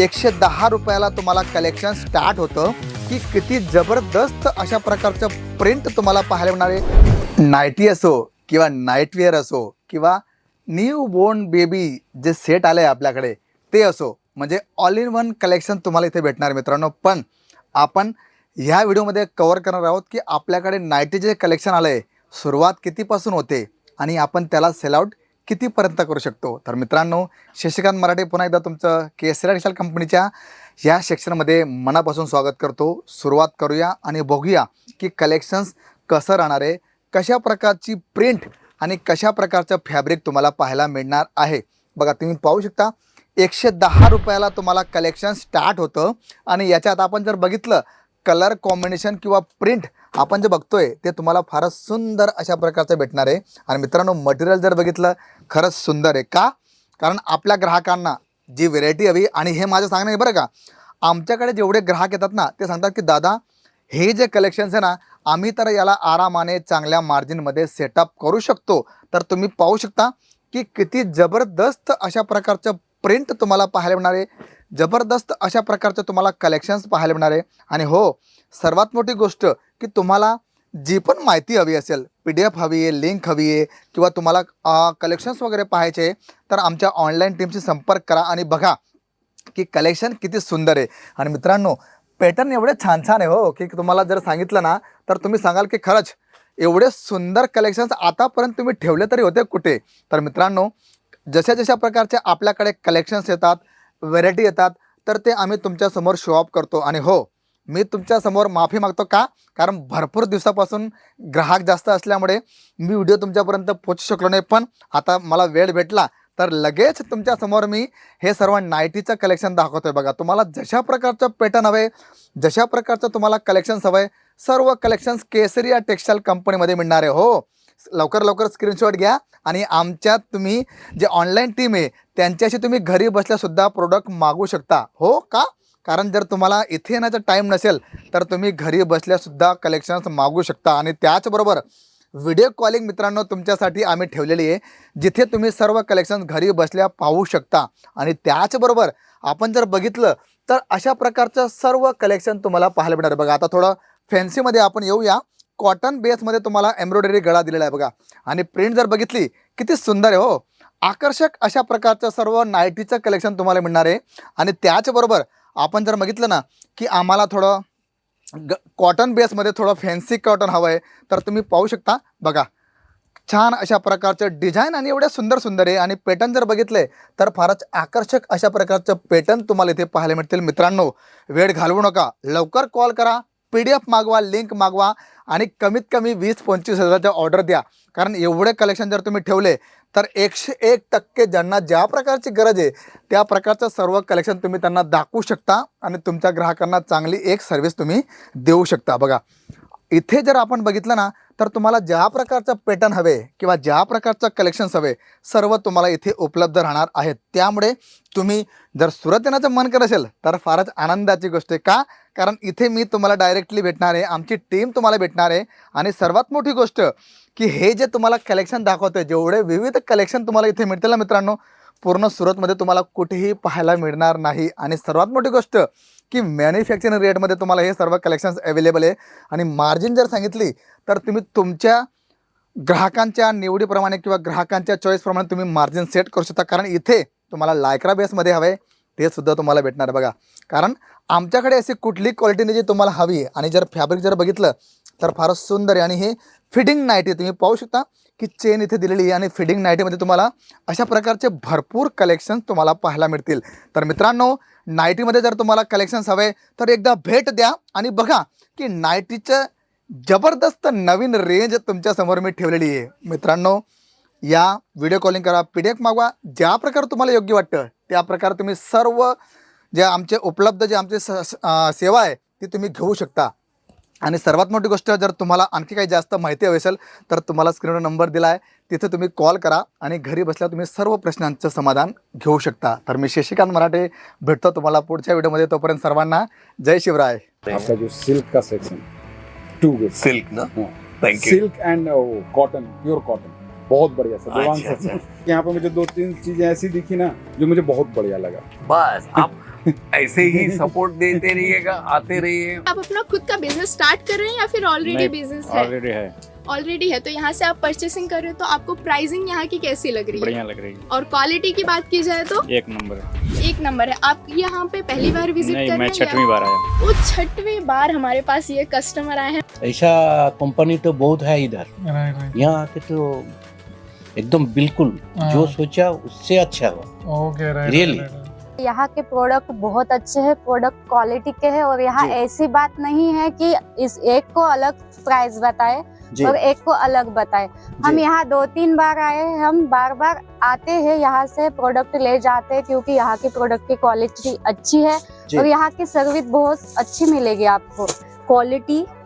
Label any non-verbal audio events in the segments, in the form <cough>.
एकशे दहा रुपयाला तुम्हाला कलेक्शन स्टार्ट होतं. की किती जबरदस्त अशा प्रकारचं प्रिंट तुम्हाला पाहायला मिळणार आहे. नाईटी असो किंवा नाईटवेअर असो किंवा न्यू बोर्न बेबी जे सेट आले आहे आपल्याकडे ते असो. म्हणजे ऑल इन वन कलेक्शन तुम्हाला इथे भेटणार मित्रांनो. पण आपण ह्या व्हिडिओमध्ये कवर करणार आहोत की आपल्याकडे नाईटीचे कलेक्शन आलं आहे सुरुवात कितीपासून होते? आणि आपण त्याला सेलआउट कितीपर्यंत करू शकतो? तर मित्रांनो शशिकांत मराठे पुन्हा एकदा तुमचं केसरा विशाल कंपनीच्या या सेक्शनमध्ये मनापासून स्वागत करतो. सुरुवात करूया आणि बघूया की कलेक्शन्स कसं राहणार आहे कशा प्रकारची प्रिंट आणि कशा प्रकारचं फॅब्रिक तुम्हाला पाहायला मिळणार आहे. बघा तुम्ही पाहू शकता एकशे दहा रुपयाला तुम्हाला कलेक्शन स्टार्ट होतं. आणि याच्यात आपण जर बघितलं कलर कॉम्बिनेशन किंवा प्रिंट आपण जे बघतोय ते तुम्हाला फारच सुंदर अशा प्रकारचं भेटणार आहे. आणि मित्रांनो मटेरियल जर बघितलं खरंच सुंदर आहे. का? कारण आपल्या ग्राहकांना जी व्हेरायटी हवी आणि हे माझं सांगणं आहे बरं का आमच्याकडे जेवढे ग्राहक येतात ना ते सांगतात की दादा हे जे कलेक्शन्स आहे ना आम्ही तर याला आरामाने चांगल्या मार्जिनमध्ये सेटअप करू शकतो. तर तुम्ही पाहू शकता की किती जबरदस्त अशा प्रकारचं प्रिंट तुम्हाला पाहायला मिळणार आहे. जबरदस्त अशा प्रकारचं तुम्हाला कलेक्शन्स पाहायला मिळणार आहे. आणि हो सर्वात मोठी गोष्ट की तुम्हाला जी पण माहिती हवी असेल पी डी एफ हवी आहे लिंक हवी आहे किंवा तुम्हाला कलेक्शन्स वगैरे पाहायचे तर आमच्या ऑनलाईन टीमशी संपर्क करा आणि बघा की कलेक्शन किती सुंदर आहे. आणि मित्रांनो पॅटर्न एवढे छान छान आहे हो की तुम्हाला जर सांगितलं ना तर तुम्ही सांगाल की खरंच एवढे सुंदर कलेक्शन्स आतापर्यंत तुम्ही ठेवले तरी होते कुठे? तर मित्रांनो जशा जशा प्रकारचे आपल्याकडे कलेक्शन्स येतात व्हेरायटी येतात तर ते आम्ही तुमच्यासमोर शो ऑफ करतो. आणि हो मी तुमच्यासमोर माफी मागतो का? कारण भरपूर दिवसापासून ग्राहक जास्त असल्यामुळे मी व्हिडिओ तुमच्यापर्यंत पोचू शकलो नाही. पण आता मला वेळ भेटला तर लगेच तुमच्यासमोर मी हे सर्व नाईटीचं कलेक्शन दाखवतोय बघा. तुम्हाला जशा प्रकारचं पॅटर्न हवे जशा प्रकारचं तुम्हाला कलेक्शन्स हवंय सर्व कलेक्शन्स केसरिया टेक्स्टाईल कंपनीमध्ये मिळणार. आहे हो लवकर लवकर स्क्रीनशॉट घ्या आणि आमच्यात तुम्ही जे ऑनलाईन टीम आहे त्यांच्याशी तुम्ही घरी बसल्यासुद्धा प्रोडक्ट मागू शकता. हो का? कारण जर तुम्हाला इथे येण्याचा टाईम नसेल तर तुम्ही घरी बसल्यासुद्धा कलेक्शन्स मागू शकता. आणि त्याचबरोबर व्हिडिओ कॉलिंग मित्रांनो तुमच्यासाठी आम्ही ठेवलेली आहे. जिथे तुम्ही सर्व कलेक्शन्स घरी बसल्या पाहू शकता. आणि त्याचबरोबर आपण जर बघितलं तर अशा प्रकारचं सर्व कलेक्शन तुम्हाला पाहायला मिळणार. आहे बघा आता थोडं फॅन्सीमध्ये आपण येऊया. कॉटन बेसमध्ये तुम्हाला एम्ब्रॉयडरी गळा दिलेला आहे बघा. आणि प्रिंट जर बघितली किती सुंदर आहे हो. आकर्षक अशा प्रकारचं सर्व नाईटीचं कलेक्शन तुम्हाला मिळणार आहे. आणि त्याचबरोबर आपण जर बघितलं ना की आम्हाला थोडं ग कॉटन बेसमध्ये थोडं फॅन्सी कॉटन हवं आहे तर तुम्ही पाहू शकता. बघा छान अशा प्रकारचं डिझाईन आणि एवढ्या सुंदर सुंदर आहे. आणि पॅटर्न जर बघितले तर फारच आकर्षक अशा प्रकारचं पॅटर्न तुम्हाला इथे पाहायला मिळतील. मित्रांनो वेळ घालवू नका. लवकर कॉल करा. पी डी एफ मागवा लिंक मागवा. आणि कमीत कमी वीस पंचवीस हजाराच्या ऑर्डर द्या. कारण एवढे कलेक्शन जर तुम्ही ठेवले तर एकशे एक टक्के ज्यांना ज्या प्रकारची गरज आहे त्या प्रकारचं सर्व कलेक्शन तुम्ही त्यांना दाखवू शकता आणि तुमच्या ग्राहकांना चांगली एक सर्व्हिस तुम्ही देऊ शकता. बघा इथे जर आपण बघितलं ना तर तुम्हाला ज्या प्रकारचं पॅटर्न हवे किंवा ज्या प्रकारचं कलेक्शन्स हवे सर्व तुम्हाला इथे उपलब्ध राहणार आहेत. त्यामुळे तुम्ही जर सुरत येण्याचं मन करत असेल तर फारच आनंदाची गोष्ट आहे. का? कारण इथे मी तुम्हाला डायरेक्टली भेटणार आहे. आमची टीम तुम्हाला भेटणार आहे. आणि सर्वात मोठी गोष्ट की हे जे तुम्हाला कलेक्शन दाखवतं जेवढे विविध कलेक्शन तुम्हाला इथे मिळतील ना मित्रांनो पूर्ण सुरतमध्ये तुम्हाला कुठेही पाहायला मिळणार नाही. आणि सर्वात मोठी गोष्ट की मॅन्युफॅक्चरिंग रेटमध्ये तुम्हाला हे सर्व कलेक्शन्स अवेलेबल आहे. आणि मार्जिन जर सांगितली तर तुम्ही तुमच्या ग्राहकांच्या निवडीप्रमाणे किंवा ग्राहकांच्या चॉईसप्रमाणे तुम्ही मार्जिन सेट करू शकता. कारण इथे तुम्हाला लायक्रा बेसमध्ये हवे ते सुद्धा तुम्हाला भेटणार बघा. कारण आमच्याकडे अशी कुठली क्वालिटीने जी तुम्हाला हवी आहे. आणि जर फॅब्रिक जर बघितलं तर फारच सुंदर आहे. आणि हे फिटिंग नाईटी तुम्ही पाहू शकता की चेन इथे दिलेली आहे. आणि फिटिंग नाईटीमध्ये तुम्हाला अशा प्रकारचे भरपूर कलेक्शन्स तुम्हाला पाहायला मिळतील. तर मित्रांनो नाईटीमध्ये जर तुम्हाला कलेक्शन्स हवे तर एकदा भेट द्या. आणि बघा की नाईटीचं जबरदस्त नवीन रेंज तुमच्यासमोर मी ठेवलेली आहे. मित्रांनो या व्हिडिओ कॉलिंग करा. पी डी एफ मागवा. ज्या प्रकारे तुम्हाला योग्य वाटतं त्या प्रकारे तुम्ही सर्व जे आमचे उपलब्ध जे आमचे सेवा आहे ती तुम्ही घेऊ शकता. आणि सर्वात मोठी गोष्ट जर तुम्हाला आणखी काही जास्त माहिती हवी असेल तर तुम्हाला स्क्रीनवर नंबर दिला आहे. तिथे तुम्ही कॉल करा आणि घरी बसल्या तुम्ही सर्व प्रश्नांचं समाधान घेऊ शकता. तर मी शशिकांत मराठे भेटतो तुम्हाला पुढच्या व्हिडिओमध्ये. तोपर्यंत सर्वांना जय शिवराय. जो सिल्क का सेक्शन टू सिल्क ना? हाँ। Thank you silk and cotton pure cotton बहुत बढ़िया सर देवांग अच्छा, सर। यहाँ पे मुझे दो तीन चीज़ें ऐसी दिखी ना जो मुझे बहुत बढ़िया लगा। बस आप <laughs> ऐसे ही सपोर्ट देते रहिएगा आते रहिए। आप अपना खुद का बिज़नेस स्टार्ट कर रहे हैं या फिर ऑलरेडी बिज़नेस है? ऑलरेडी है। ऑलरेडी है तो यहाँ से आप परचेसिंग कर रहे हो तो आपको प्राइसिंग यहाँ की कैसी लग रही है? बढ़िया लग रही है। और क्वालिटी की बात की जाए तो? एक नंबर है। एक नंबर है। आप यहाँ पे पहली बार विज़िट नहीं कर मैं रहे हैं छठवीं बार आया वो छठवीं बार हमारे पास ये कस्टमर आए हैं। ऐसा कंपनी तो बहुत है इधर। यहाँ आके तो एकदम बिल्कुल हाँ। जो सोचा उससे अच्छा हुआ। Okay right Really? यहाँ के प्रोडक्ट बहुत अच्छे हैं प्रोडक्ट क्वालिटी के हैं और यहाँ ऐसी बात नहीं है कि इस एक को अलग प्राइस बताए और एक को अलग बताए। हम यहाँ दो तीन बार आए हैं हम बार बार आते हैं यहाँ से प्रोडक्ट ले जाते हैं क्योंकि यहाँ की प्रोडक्ट की क्वालिटी अच्छी है और यहाँ की सर्विस बहुत अच्छी मिलेगी आपको। क्वालिटी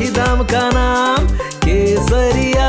ही दाम का नाम केसरिया